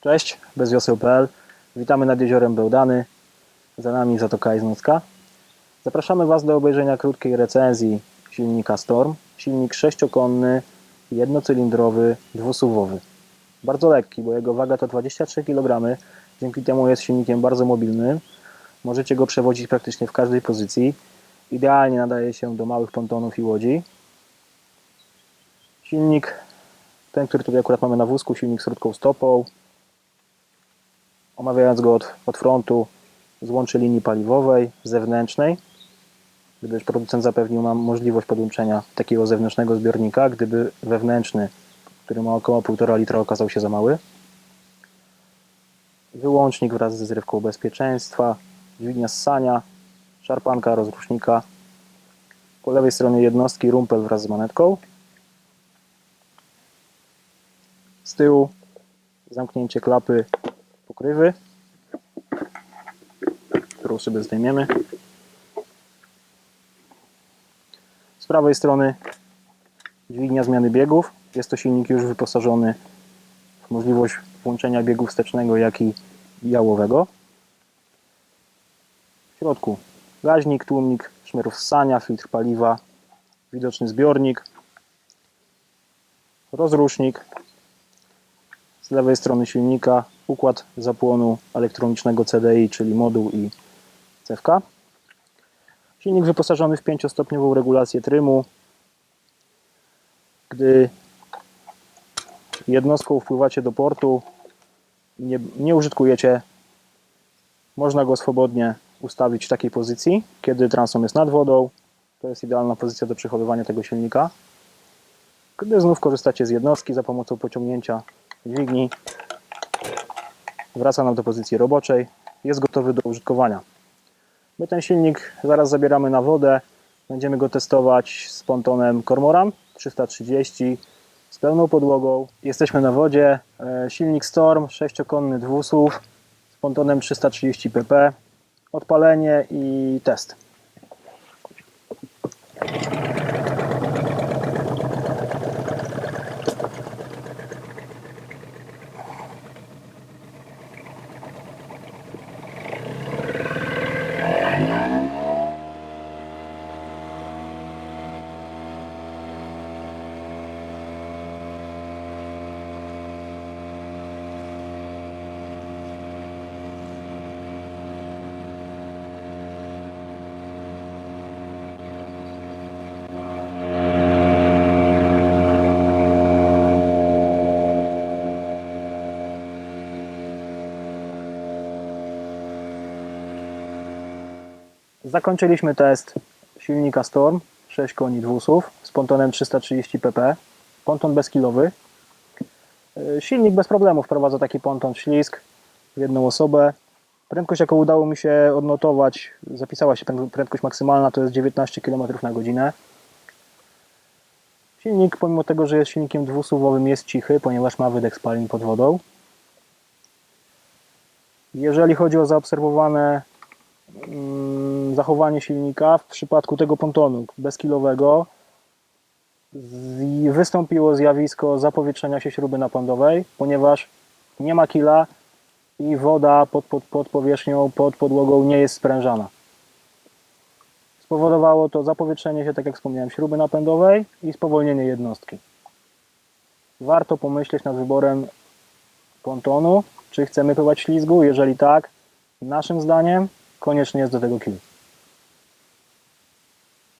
Cześć, bezwioseł.pl. Witamy nad jeziorem Bełdany. Za nami Zatoka Iznocka. Zapraszamy Was do obejrzenia krótkiej recenzji silnika Storm. Silnik sześciokonny, jednocylindrowy, dwusuwowy. Bardzo lekki, bo jego waga to 23 kg. Dzięki temu jest silnikiem bardzo mobilnym. Możecie go przewozić praktycznie w każdej pozycji. Idealnie nadaje się do małych pontonów i łodzi. Silnik, ten, który tutaj akurat mamy na wózku, silnik z krótką stopą. Omawiając go od, od frontu, złączy linii paliwowej, zewnętrznej, gdyż producent zapewnił nam możliwość podłączenia takiego zewnętrznego zbiornika, gdyby wewnętrzny, który ma około 1,5 litra, okazał się za mały. Wyłącznik wraz ze zrywką bezpieczeństwa, dźwignia ssania, szarpanka rozrusznika. Po lewej stronie jednostki rumpel wraz z manetką. Z tyłu zamknięcie klapy pokrywy, którą sobie zdejmiemy. Z prawej strony dźwignia zmiany biegów. Jest to silnik już wyposażony w możliwość włączenia biegu wstecznego, jak i jałowego. W środku gaźnik, tłumnik, szmerów ssania, filtr paliwa, widoczny zbiornik, rozrusznik, z lewej strony silnika układ zapłonu elektronicznego CDI, czyli moduł i cewka. Silnik wyposażony w 5-stopniową regulację trymu. Gdy jednostką wpływacie do portu, nie, nie użytkujecie, można go swobodnie ustawić w takiej pozycji, kiedy transom jest nad wodą. To jest idealna pozycja do przechowywania tego silnika. Gdy znów korzystacie z jednostki za pomocą pociągnięcia dźwigni, wraca nam do pozycji roboczej, jest gotowy do użytkowania. My ten silnik zaraz zabieramy na wodę, będziemy go testować z pontonem Cormoran 330 z pełną podłogą. Jesteśmy na wodzie, E, silnik Storm, sześciokonny dwusłów z pontonem 330 pp, odpalenie i test. Zakończyliśmy test silnika Storm 6 koni dwusów z pontonem 330 pp. Ponton bezkilowy. E, Silnik bez problemu wprowadza taki ponton w ślizg w jedną osobę. Prędkość, jaką udało mi się odnotować, zapisała się pręd- prędkość maksymalna, to jest 19 km na godzinę. Silnik, pomimo tego, że jest silnikiem dwusuwowym, jest cichy, ponieważ ma wydech spalin pod wodą. Jeżeli chodzi o zaobserwowane zachowanie silnika w przypadku tego pontonu bezkilowego wystąpiło zjawisko zapowietrzenia się śruby napędowej, ponieważ nie ma kila i woda pod, pod, pod powierzchnią, pod podłogą nie jest sprężana. Spowodowało to zapowietrzenie się, tak jak wspomniałem, śruby napędowej i spowolnienie jednostki. Warto pomyśleć nad wyborem pontonu, czy chcemy pływać ślizgu. Jeżeli tak, naszym zdaniem koniecznie jest do tego kil.